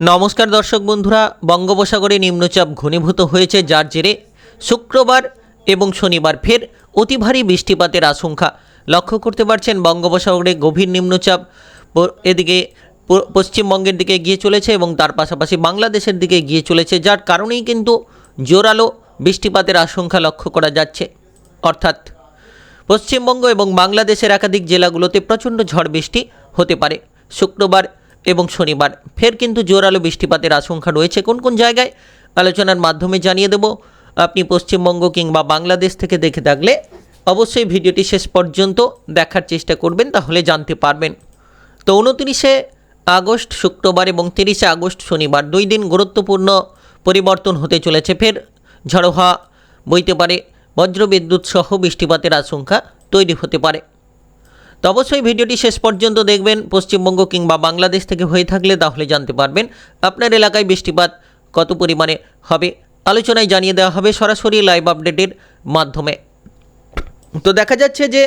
নমস্কার দর্শক বন্ধুরা, বঙ্গোপসাগরে নিম্নচাপ ঘনীভূত হয়েছে যার জেরে শুক্রবার এবং শনিবার ফের অতি ভারী বৃষ্টিপাতের আশঙ্কা। লক্ষ্য করতে পারছেন বঙ্গোপসাগরে গভীর নিম্নচাপ এদিকে পশ্চিমবঙ্গের দিকে গিয়ে চলেছে এবং তার পাশাপাশি বাংলাদেশের দিকে গিয়ে চলেছে, যার কারণেই কিন্তু জোরালো বৃষ্টিপাতের আশঙ্কা লক্ষ্য করা যাচ্ছে। অর্থাৎ পশ্চিমবঙ্গ এবং বাংলাদেশের একাধিক জেলাগুলোতে প্রচণ্ড ঝড় বৃষ্টি হতে পারে। শুক্রবার এবং শনিবার। ফের কিন্তু জোরালো বৃষ্টিপাতের আশঙ্কা রয়েছে কোন কোন জায়গায়? আলোচনার মাধ্যমে জানিয়ে দেব, আপনি পশ্চিমবঙ্গ কিংবা বাংলাদেশ থেকে দেখে থাকলে অবশ্যই ভিডিওটি শেষ পর্যন্ত দেখার চেষ্টা করবেন, তাহলে জানতে পারবেন। তো উনতিরিশে আগস্ট শুক্রবার এবং তিরিশে আগস্ট শনিবার দুই দিন গুরুত্বপূর্ণ পরিবর্তন হতে চলেছে। ফের ঝড়ো হাওয়া বইতে পারে, বজ্রবিদ্যুৎ সহ বৃষ্টিপাতের আশঙ্কা তৈরি হতে পারে। তো অবশ্যই ভিডিওটি শেষ পর্যন্ত দেখবেন, পশ্চিমবঙ্গ কিংবা বাংলাদেশ থেকে হয়ে থাকলে তাহলে জানতে পারবেন আপনার এলাকায় বৃষ্টিপাত কত পরিমাণে হবে। আলোচনায় জানিয়ে দেওয়া হবে সরাসরি লাইভ আপডেটের মাধ্যমে। তো দেখা যাচ্ছে যে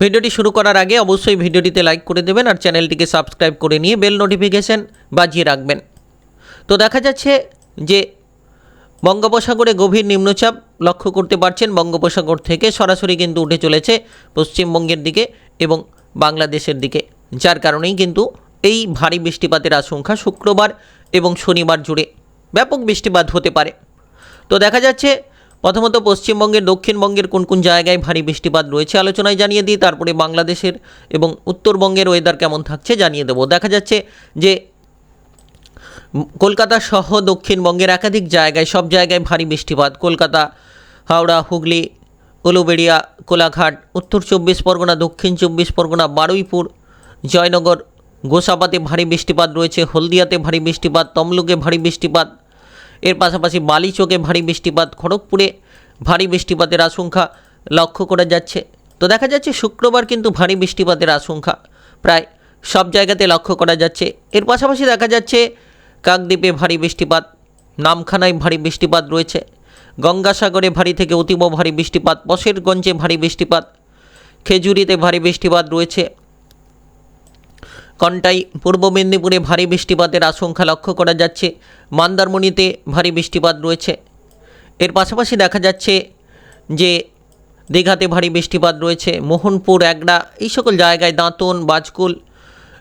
ভিডিওটি শুরু করার আগে অবশ্যই ভিডিওটিতে লাইক করে দেবেন আর চ্যানেলটিকে সাবস্ক্রাইব করে নিয়ে বেল নোটিফিকেশান বাজিয়ে রাখবেন। তো দেখা যাচ্ছে যে বঙ্গোপসাগরে গভীর নিম্নচাপ লক্ষ্য করতে পারছেন বঙ্গোপসাগর থেকে সরাসরি কিন্তু উঠে চলেছে পশ্চিমবঙ্গের দিকে এবং বাংলাদেশের দিকে, যার কারণেই কিন্তু এই ভারী বৃষ্টিপাতের আশঙ্কা শুক্রবার এবং শনিবার জুড়ে ব্যাপক বৃষ্টিপাত হতে পারে। তো দেখা যাচ্ছে, প্রথমত পশ্চিমবঙ্গের, দক্ষিণবঙ্গের কোন কোন জায়গায় ভারী বৃষ্টিপাত রয়েছে আলোচনায় জানিয়ে দিই, তারপরে বাংলাদেশের এবং উত্তরবঙ্গের ওয়েদার কেমন থাকছে জানিয়ে দেবো। দেখা যাচ্ছে যে কলকাতা সহ দক্ষিণবঙ্গের একাধিক জায়গায়, সব জায়গায় ভারী বৃষ্টিপাত। কলকাতা, হাওড়া, হুগলি, উলুবেড়িয়া, কোলাঘাট, উত্তর চব্বিশ পরগনা, দক্ষিণ চব্বিশ পরগনা, বারুইপুর, জয়নগর, গোসাবাতে ভারী বৃষ্টিপাত রয়েছে, হলদিয়াতে ভারী বৃষ্টিপাত, তমলুকে ভারী বৃষ্টিপাত, এর পাশাপাশি বালিচকে ভারী বৃষ্টিপাত, খড়গপুরে ভারী বৃষ্টিপাতের আশঙ্কা লক্ষ্য করা যাচ্ছে। তো দেখা যাচ্ছে শুক্রবার কিন্তু ভারী বৃষ্টিপাতের আশঙ্কা। প্রায় সব জায়গাতে লক্ষ্য করা যাচ্ছে। এর পাশাপাশি দেখা যাচ্ছে কাকদ্বীপে ভারী বৃষ্টিপাত, নামখানায় ভারী বৃষ্টিপাত রয়েছে। গঙ্গাসাগরে ভারী থেকে অতীব ভারী বৃষ্টিপাত, বসেরগঞ্জে ভারী বৃষ্টিপাত, খেজুরিতে ভারী বৃষ্টিপাত রয়েছে। কন্টাই, পূর্ব মেদিনীপুরে ভারী বৃষ্টিপাতের আশঙ্কা লক্ষ্য করা যাচ্ছে। মান্দারমণিতে ভারী বৃষ্টিপাত রয়েছে। এর পাশাপাশি দেখা যাচ্ছে যে দীঘাতে ভারী বৃষ্টিপাত রয়েছে। মোহনপুর একড়া এই সকল জায়গায় দাঁতন, বাজকুল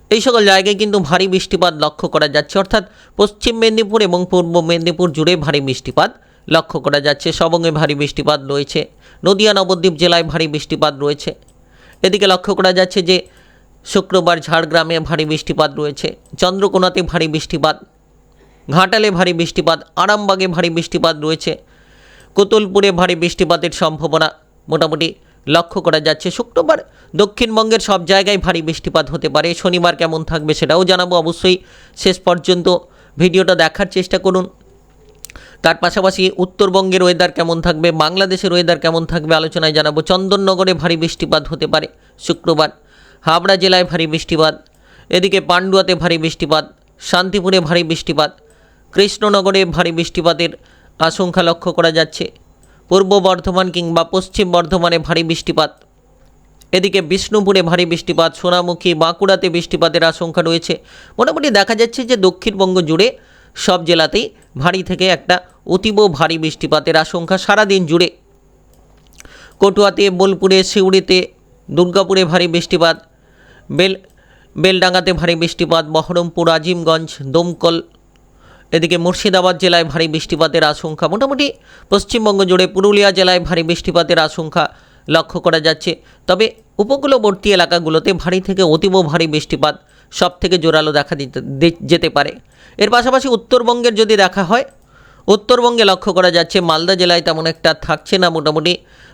এই সকল জায়গায় কিন্তু ভারী বৃষ্টিপাত লক্ষ্য করা যাচ্ছে। অর্থাৎ পশ্চিম মেদিনীপুর এবং পূর্ব মেদিনীপুর জুড়ে ভারী বৃষ্টিপাত লক্ষ্য করা যাচ্ছে। সবঙ্গে ভারী বৃষ্টিপাত রয়েছে। নদিয়া, নবদ্বীপ জেলায় ভারী বৃষ্টিপাত রয়েছে। এদিকে লক্ষ্য করা যাচ্ছে যে, শুক্রবার ঝাড়গ্রামে ভারী বৃষ্টিপাত রয়েছে। চন্দ্রকোনাতে ভারী বৃষ্টিপাত, ঘাটালে ভারী বৃষ্টিপাত, আরামবাগে ভারী বৃষ্টিপাত রয়েছে। কোতুলপুরে ভারী বৃষ্টিপাতের সম্ভাবনা মোটামুটি লক্ষ্য করা যাচ্ছে শুক্রবার দক্ষিণবঙ্গের সব জায়গায় ভারী বৃষ্টিপাত হতে পারে। শনিবার কেমন থাকবে সেটাও জানাব অবশ্যই। শেষ পর্যন্ত ভিডিওটা দেখার চেষ্টা করুন। তার পাশাপাশি উত্তরবঙ্গের ওয়েদার কেমন থাকবে, বাংলাদেশের ওয়েদার কেমন থাকবে আলোচনায় জানাব। চন্দননগরে ভারী বৃষ্টিপাত হতে পারে শুক্রবার। হাবড়া জেলায় ভারী বৃষ্টিপাত, এদিকে পান্ডুয়াতে ভারী বৃষ্টিপাত, শান্তিপুরে ভারী বৃষ্টিপাত, কৃষ্ণনগরে ভারী বৃষ্টিপাতের আশঙ্কা লক্ষ্য করা যাচ্ছে। পূর্ব বর্ধমান কিংবা পশ্চিম বর্ধমানে ভারী বৃষ্টিপাত। এদিকে বিষ্ণুপুরে ভারী বৃষ্টিপাত, সোনামুখী বাঁকুড়াতে বৃষ্টিপাতের আশঙ্কা রয়েছে। মোটামুটি দেখা যাচ্ছে যে দক্ষিণবঙ্গ জুড়ে সব জেলাতেই ভারী থেকে একটা অতীব ভারী বৃষ্টিপাতের আশঙ্কা সারাদিন জুড়ে। কটুয়াতে, বোলপুরে, সিউড়িতে, দুর্গাপুরে ভারী বৃষ্টিপাত, বেল, বেলডাঙ্গাতে ভারী বৃষ্টিপাত, বহরমপুর, আজিমগঞ্জ, দমকল এদিকে মুর্শিদাবাদ জেলায় ভারী বৃষ্টিপাতের আশঙ্কা, মোটামুটি পশ্চিমবঙ্গ জুড়ে পুরুলিয়া জেলায় ভারী বৃষ্টিপাতের আশঙ্কা লক্ষ্য করা যাচ্ছে। তবে উপকূলবর্তী এলাকাগুলোতে ভারী থেকে অতীব ভারী বৃষ্টিপাত সব থেকে জোরালো দেখা দিতে যেতে পারে। এর পাশাপাশি উত্তরবঙ্গের যদি দেখা হয়, উত্তরবঙ্গে লক্ষ্য করা যাচ্ছে মালদা জেলায় তেমন একটা থাকছে না মোটামুটি।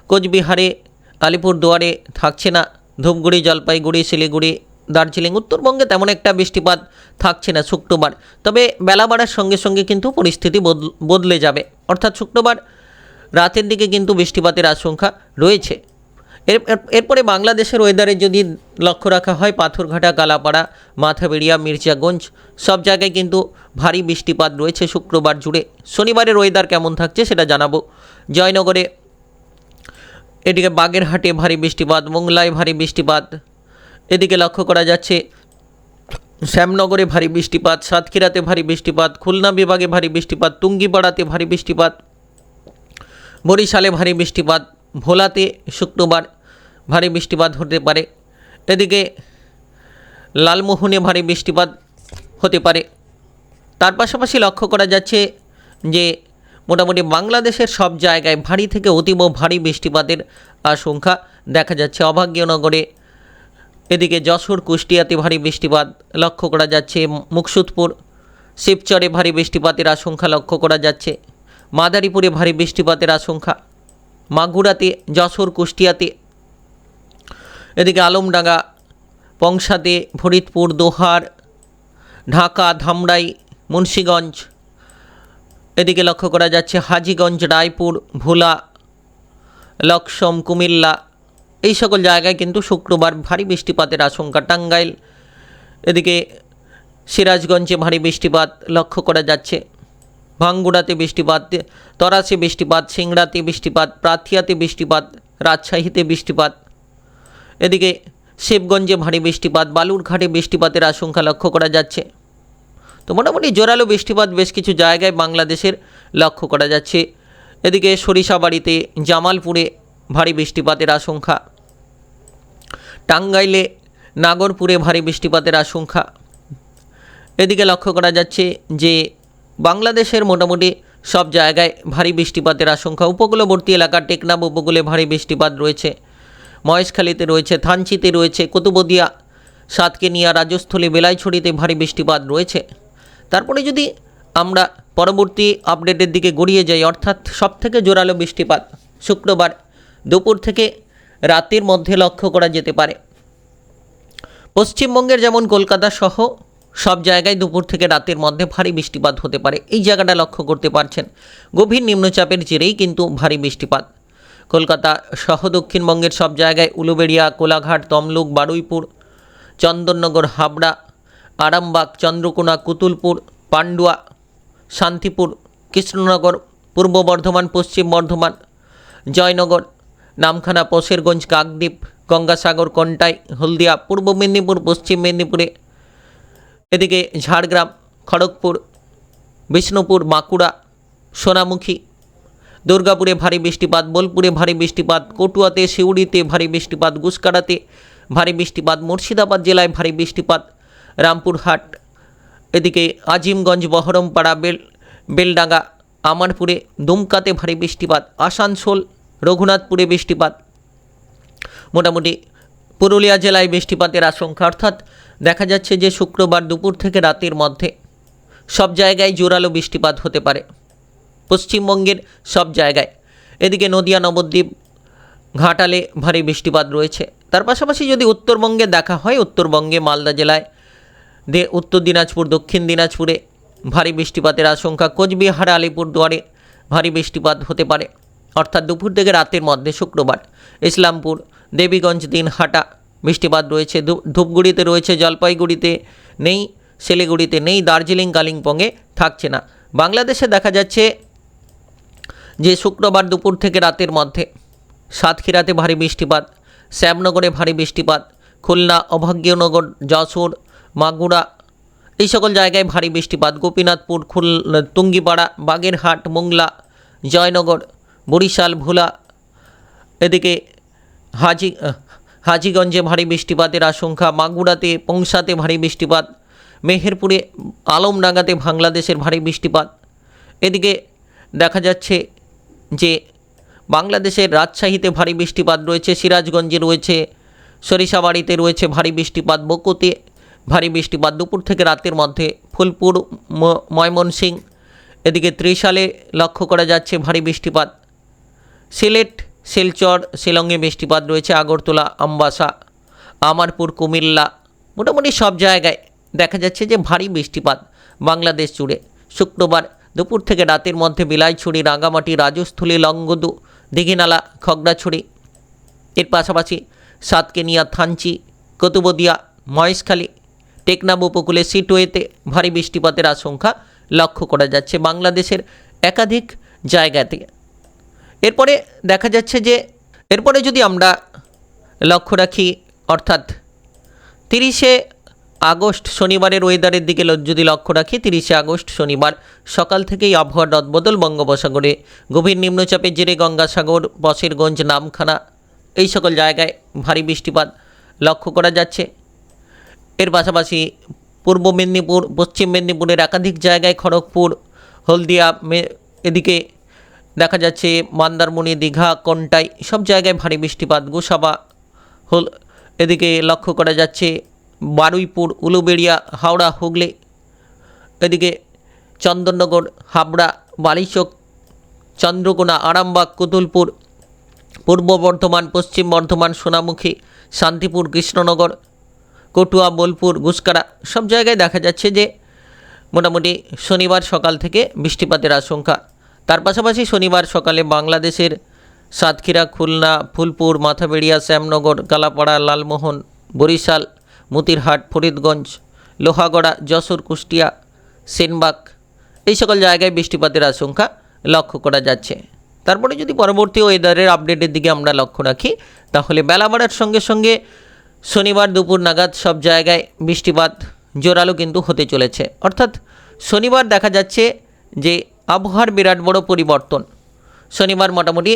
কোচবিহারে, আলিপুরদুয়ারে থাকছে না। ধূপগুড়ি, জলপাইগুড়ি, শিলিগুড়ি দার্জিলিং, উত্তরবঙ্গে তেমন একটা বৃষ্টিপাত থাকছে না শুক্রবার। তবে বেলা বাড়ার সঙ্গে সঙ্গে কিন্তু পরিস্থিতি বদল- যাবে। অর্থাৎ শুক্রবার রাতের দিকে কিন্তু বৃষ্টিপাতের আশঙ্কা রয়েছে। এর- এরপরে বাংলাদেশের ওয়েদারে যদি লক্ষ্য রাখা হয়, পাথরঘাটা, কালাপাড়া, মাথাবেড়িয়া, মির্জাগঞ্জ সব জায়গায় কিন্তু ভারী বৃষ্টিপাত রয়েছে শুক্রবার জুড়ে। শনিবারের ওয়েদার কেমন থাকছে সেটা জানাব। জয়নগরে এদিকে বাগেরহাটে ভারী বৃষ্টিপাত, মোংলায় ভারী বৃষ্টিপাত এদিকে লক্ষ্য করা যাচ্ছে, শ্যামনগরে ভারী বৃষ্টিপাত, সাতক্ষীরাতে ভারী বৃষ্টিপাত, খুলনা বিভাগে ভারী বৃষ্টিপাত, তুঙ্গিপাড়াতে ভারী বৃষ্টিপাত, বরিশালে ভারী বৃষ্টিপাত, ভোলাতে শুক্রবার ভারী বৃষ্টিপাত হতে পারে। এদিকে লালমোহনে ভারী বৃষ্টিপাত হতে পারে। তার পাশাপাশি লক্ষ্য করা যাচ্ছে যে, মোটামুটি বাংলাদেশের সব জায়গায় ভারী থেকে অতীব ভারী বৃষ্টিপাতের আশঙ্কা দেখা যাচ্ছে। অভাগ্যনগরে এদিকে যশোর, কুষ্টিয়াতে ভারী বৃষ্টিপাত লক্ষ্য করা যাচ্ছে। মুকসুদপুর, শিবচরে ভারী বৃষ্টিপাতের আশঙ্কা লক্ষ্য করা যাচ্ছে। মাদারীপুরে ভারী বৃষ্টিপাতের আশঙ্কা। মাগুরাতে, যশোর, কুষ্টিয়াতে এদিকে আলমডাঙ্গা, পংসাতে, ফরিদপুর, দোহার, ঢাকা, ধামরাই, মুন্সীগঞ্জ এদিকে লক্ষ্য করা যাচ্ছে। হাজীগঞ্জ, রায়পুর, ভোলা, লক্সম, কুমিল্লা এই সকল জায়গায় কিন্তু শুক্রবার ভারী বৃষ্টিপাতের আশঙ্কা টাঙ্গাইল। এদিকে সিরাজগঞ্জে ভারী বৃষ্টিপাত লক্ষ্য করা যাচ্ছে। ভাঙ্গুড়াতে বৃষ্টিপাত, তরাসে বৃষ্টিপাত, সিংড়াতে বৃষ্টিপাত, প্রাথিয়াতে বৃষ্টিপাত, রাজশাহীতে বৃষ্টিপাত। এদিকে শিবগঞ্জে ভারী বৃষ্টিপাত, বালুরঘাটে বৃষ্টিপাতের আশঙ্কা লক্ষ্য করা যাচ্ছে। তো মোটামুটি জোরালো বৃষ্টিপাত বেশ কিছু জায়গায় বাংলাদেশের লক্ষ্য করা যাচ্ছে। এদিকে সরিষাবাড়িতে, জামালপুরে ভারী বৃষ্টিপাতের আশঙ্কা। টাঙ্গাইলে নাগরপুরে ভারী বৃষ্টিপাতের আশঙ্কা। এদিকে লক্ষ্য করা যাচ্ছে যে, বাংলাদেশের মোটামুটি সব জায়গায় ভারী বৃষ্টিপাতের আশঙ্কা। উপকূলবর্তী এলাকা টেকনাফ উপকূলে ভারী বৃষ্টিপাত রয়েছে। মহেশখালীতে রয়েছে, থানচিতে রয়েছে, কুতুবদিয়া, সাতকেনিয়া, রাজস্থলী, বেলাইছড়িতে ভারী বৃষ্টিপাত রয়েছে। তারপরে যদি আমরা পরবর্তী আপডেটের দিকে গড়িয়ে যাই, অর্থাৎ সবথেকে জোরালো বৃষ্টিপাত শুক্রবার দুপুর থেকে রাতের মধ্যে লক্ষ্য করা যেতে পারে। পশ্চিমবঙ্গের যেমন কলকাতা সহ সব জায়গায় দুপুর থেকে রাতের মধ্যে ভারী বৃষ্টিপাত হতে পারে। এই জায়গাটা লক্ষ্য করতে পারছেন। গভীর নিম্নচাপের জেরেই কিন্তু ভারী বৃষ্টিপাত। কলকাতা সহ দক্ষিণবঙ্গের সব জায়গায় উলুবেড়িয়া, কোলাঘাট, তমলুক, বারুইপুর, চন্দননগর, হাবড়া, আরামবাগ, চন্দ্রকোনা, কুতুলপুর, পান্ডুয়া, শান্তিপুর, কৃষ্ণনগর, পূর্ব বর্ধমান, পশ্চিম বর্ধমান, জয়নগর নামখানা পশেরগঞ্জ কাকদ্বীপ, গঙ্গাসাগর, কন্টাই, হলদিয়া, পূর্ব মেদিনীপুর, পশ্চিম মেদিনীপুরে। এদিকে ঝাড়গ্রাম, খড়গপুর, বিষ্ণুপুর, বাঁকুড়া, সোনামুখী, দুর্গাপুরে ভারী বৃষ্টিপাত, বোলপুরে ভারী বৃষ্টিপাত, কটুয়াতে, সিউড়িতে ভারী বৃষ্টিপাত গুসকাড়াতে ভারী বৃষ্টিপাত, মুর্শিদাবাদ জেলায় ভারী বৃষ্টিপাত, রামপুরহাট, এদিকে আজিমগঞ্জ, বহরমপাড়া, বেল, বেলডাঙ্গা, আমারপুরে দুমকাতে ভারী বৃষ্টিপাত, আসানসোল রঘুনাথপুরে বৃষ্টিপাত। মোটামুটি পুরুলিয়া জেলায় বৃষ্টিপাতের আশঙ্কা, অর্থাৎ দেখা যাচ্ছে যে শুক্রবার দুপুর থেকে রাতের মধ্যে সব জায়গায় জোরালো বৃষ্টিপাত হতে পারে। পশ্চিমবঙ্গের সব জায়গায়। এদিকে নদিয়া, নবদ্বীপ ঘাটালে ভারী বৃষ্টিপাত রয়েছে। তার পাশাপাশি যদি উত্তরবঙ্গে দেখা হয়, উত্তরবঙ্গে মালদা জেলায় দে উত্তর দিনাজপুর, দক্ষিণ দিনাজপুরে ভারী বৃষ্টিপাতের আশঙ্কা, কোচবিহার, আলিপুরদুয়ারে ভারী বৃষ্টিপাত হতে পারে। অর্থাৎ দুপুর থেকে রাতের মধ্যে শুক্রবার। ইসলামপুর, দেবীগঞ্জ, দিনহাটা বৃষ্টিপাত রয়েছে, ধূপ- ধূপগুড়িতে রয়েছে, জলপাইগুড়িতে নেই, শিলিগুড়িতে নেই, দার্জিলিং, কালিম্পংয়ে থাকছে না। বাংলাদেশে দেখা যাচ্ছে যে শুক্রবার দুপুর থেকে রাতের মধ্যে সাতক্ষীরাতে ভারী বৃষ্টিপাত, শ্যামনগরে ভারী বৃষ্টিপাত, খুলনা, অভাগ্যনগর, যশোর, মাগুরা এই সকল জায়গায় ভারী বৃষ্টিপাত। গোপীনাথপুর খুল তুঙ্গিপাড়া, বাগেরহাট, মোংলা, জয়নগর বরিশাল, ভোলা, এদিকে হাজি হাজিগঞ্জে ভারী বৃষ্টিপাতের আশঙ্কা, মাগুরাতে, পংসাতে ভারী বৃষ্টিপাত, মেহেরপুরে, আলমডাঙ্গাতে বাংলাদেশের ভারী বৃষ্টিপাত। এদিকে দেখা যাচ্ছে যে বাংলাদেশের রাজশাহীতে ভারী বৃষ্টিপাত রয়েছে, সিরাজগঞ্জে রয়েছে, সরিষাবাড়িতে রয়েছে ভারী বৃষ্টিপাত, বকুতে ভারী বৃষ্টিপাত। দুপুর থেকে রাতের মধ্যে ফুলপুর ময়মনসিং এদিকে ত্রিশালে লক্ষ্য করা যাচ্ছে ভারী বৃষ্টিপাত। সিলেট, শিলচর, শিলংয়ে বৃষ্টিপাত রয়েছে, আগরতলা, আমবাসা, আমারপুর, কুমিল্লা, মোটামুটি সব জায়গায় দেখা যাচ্ছে যে ভারী বৃষ্টিপাত বাংলাদেশ জুড়ে। শুক্রবার দুপুর থেকে রাতের মধ্যে বিলাইছড়ি, রাঙ্গামাটি, রাজস্থলী, লংগদু, দিঘিনালা, খগড়াছড়ি, এর পাশাপাশি সাতকেনিয়া, থানচি, কতুবদিয়া, মহেশখালী টেকনাব উপকূলে সিটওয়েতে ভারী বৃষ্টিপাতের আশঙ্কা লক্ষ্য করা যাচ্ছে বাংলাদেশের একাধিক জায়গাতে। এরপরে দেখা যাচ্ছে যে এরপরে যদি আমরা লক্ষ্য রাখি, অর্থাৎ তিরিশে আগস্ট শনিবারের ওয়েদারের দিকে যদি লক্ষ্য রাখি, তিরিশে আগস্ট শনিবার সকাল থেকেই আবহাওয়ার রদবদল বঙ্গোপসাগরে। গভীর নিম্নচাপের জেরে গঙ্গাসাগর, বসিরগঞ্জ, নামখানা এই সকল জায়গায় ভারী বৃষ্টিপাত লক্ষ্য করা যাচ্ছে। এর পাশাপাশি পূর্ব মেদিনীপুর, পশ্চিম মেদিনীপুরের একাধিক জায়গায় খড়গপুর, হলদিয়া এদিকে দেখা যাচ্ছে মন্দারমণি, দীঘা, কোনটাই, সব জায়গায় ভারী বৃষ্টিপাত, গোসাবা হল এদিকে লক্ষ্য করা যাচ্ছে বারুইপুর, উলুবেড়িয়া, হাওড়া, হুগলি, এদিকে চন্দননগর, হাবড়া, বালিচক, চন্দ্রকোনা, আরামবাগ, কুতুলপুর, পূর্ব বর্ধমান, পশ্চিম বর্ধমান, সোনামুখী, শান্তিপুর, কৃষ্ণনগর, কটুয়া, বোলপুর গুসকারা সব জায়গায় দেখা যাচ্ছে যে মোটামুটি শনিবার সকাল থেকে বৃষ্টিপাতের আশঙ্কা। তার পাশাপাশি শনিবার সকালে বাংলাদেশের সাতক্ষীরা, খুলনা, ফুলপুর, মাথাবেড়িয়া, শ্যামনগর, কালাপাড়া, লালমোহন, বরিশাল, মতিরহাট, ফরিদগঞ্জ, লোহাগড়া, যশোর, কুষ্টিয়া, সেনবাগ এই সকল জায়গায় বৃষ্টিপাতের আশঙ্কা লক্ষ্য করা যাচ্ছে। তারপরে যদি পরবর্তী ওয়েদারের আপডেটের দিকে আমরা লক্ষ্য রাখি, তাহলে বেলা বাড়ার সঙ্গে সঙ্গে শনিবার দুপুর নাগাদ সব জায়গায় বৃষ্টিপাত জোরালো কিন্তু হতে চলেছে। অর্থাৎ শনিবার দেখা যাচ্ছে যে আবহাওয়ার বিরাট বড় পরিবর্তন। শনিবার মোটামুটি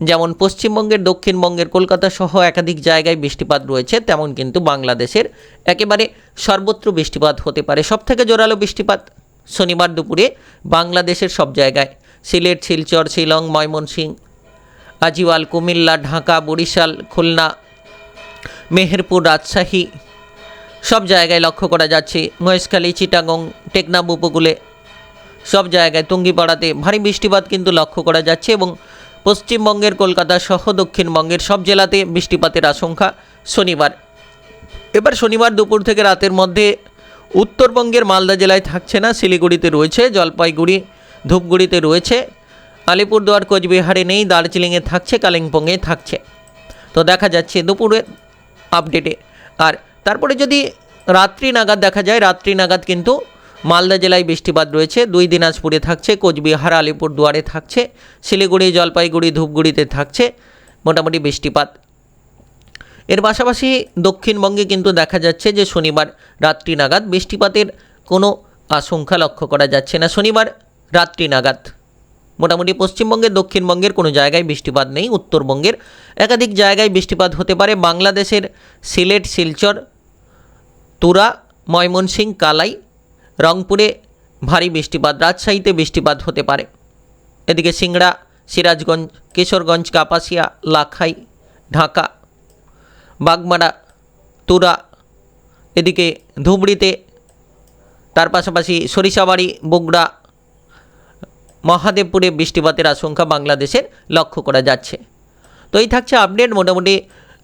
যেমন পশ্চিমবঙ্গের, দক্ষিণবঙ্গের, কলকাতা সহ একাধিক জায়গায় বৃষ্টিপাত রয়েছে, তেমন কিন্তু বাংলাদেশের একেবারে সর্বত্র বৃষ্টিপাত হতে পারে। সবথেকে জোরালো বৃষ্টিপাত শনিবার দুপুরে বাংলাদেশের সব জায়গায়। সিলেট, শিলচর, শিলং, ময়মনসিংহ আজিওয়াল কুমিল্লা, ঢাকা, বরিশাল, খুলনা, মেহেরপুর, রাজশাহী, সব জায়গায় লক্ষ্য করা যাচ্ছে। মহেশখালী, চিটাগং, টেকনাফ উপকূলে সব জায়গায় তুঙ্গিপাড়াতে ভারী বৃষ্টিপাত কিন্তু লক্ষ্য করা যাচ্ছে এবং পশ্চিমবঙ্গের কলকাতা সহ দক্ষিণবঙ্গের সব জেলাতে বৃষ্টিপাতের আশঙ্কা শনিবার। এবার শনিবার দুপুর থেকে রাতের মধ্যে উত্তরবঙ্গের মালদা জেলায় থাকছে না, শিলিগুড়িতে রয়েছে, জলপাইগুড়ি, ধূপগুড়িতে রয়েছে, আলিপুরদুয়ার, কোচবিহারে নেই, দার্জিলিংয়ে থাকছে, কালিম্পংয়ে থাকছে। তো দেখা যাচ্ছে দুপুরের আপডেটে। আর তারপরে যদি রাত্রি নাগাদ দেখা যায়, রাত্রি নাগাদ কিন্তু মালদা জেলায় বৃষ্টিপাত রয়েছে। দুই দিনাজপুরে থাকছে, কোচবিহার আলিপুর দুয়ারে থাকছে, শিলিগুড়ি, জলপাইগুড়ি, ধূপগুড়িতে থাকছে মোটামুটি বৃষ্টিপাত। এর পাশাপাশি দক্ষিণবঙ্গে কিন্তু দেখা যাচ্ছে যে শনিবার রাত্রি নাগাদ বৃষ্টিপাতের কোনো আশঙ্কা লক্ষ্য করা যাচ্ছে না। শনিবার রাত্রি নাগাদ মোটামুটি পশ্চিমবঙ্গের, দক্ষিণবঙ্গের কোনো জায়গায় বৃষ্টিপাত নেই, উত্তরবঙ্গের একাধিক জায়গায় বৃষ্টিপাত হতে পারে। বাংলাদেশের সিলেট, শিলচর, তুরা ময়মনসিং কালাই রংপুরে ভারী বৃষ্টিপাত, রাজশাহীতে বৃষ্টিপাত হতে পারে। এদিকে সিংড়া, সিরাজগঞ্জ, কিশোরগঞ্জ, কাপাসিয়া, লাখাই, ঢাকা, বাগমারা, তুরা, এদিকে ধুবড়িতে, তার পাশাপাশি সরিষাবাড়ি, বগুড়া, মহাদেবপুরে বৃষ্টিপাতের আশঙ্কা বাংলাদেশের লক্ষ্য করা যাচ্ছে। তো এই থাকছে আপডেট। মোটামুটি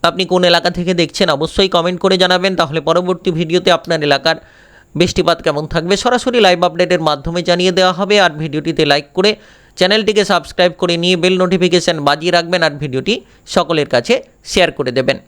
আপনি কোন এলাকা থেকে দেখছেন অবশ্যই কমেন্ট করে জানাবেন। তাহলে পরবর্তী ভিডিওতে আপনার এলাকার বৃষ্টিপাত কেমন থাকবে সরাসরি লাইভ আপডেটের মাধ্যমে জানিয়ে দেওয়া হবে। আর ভিডিওটিতে লাইক করে চ্যানেলটিকে সাবস্ক্রাইব করে নিয়ে বেল নোটিফিকেশান বাজিয়ে রাখবেন। আর ভিডিওটি সকলের কাছে শেয়ার করে দেবেন।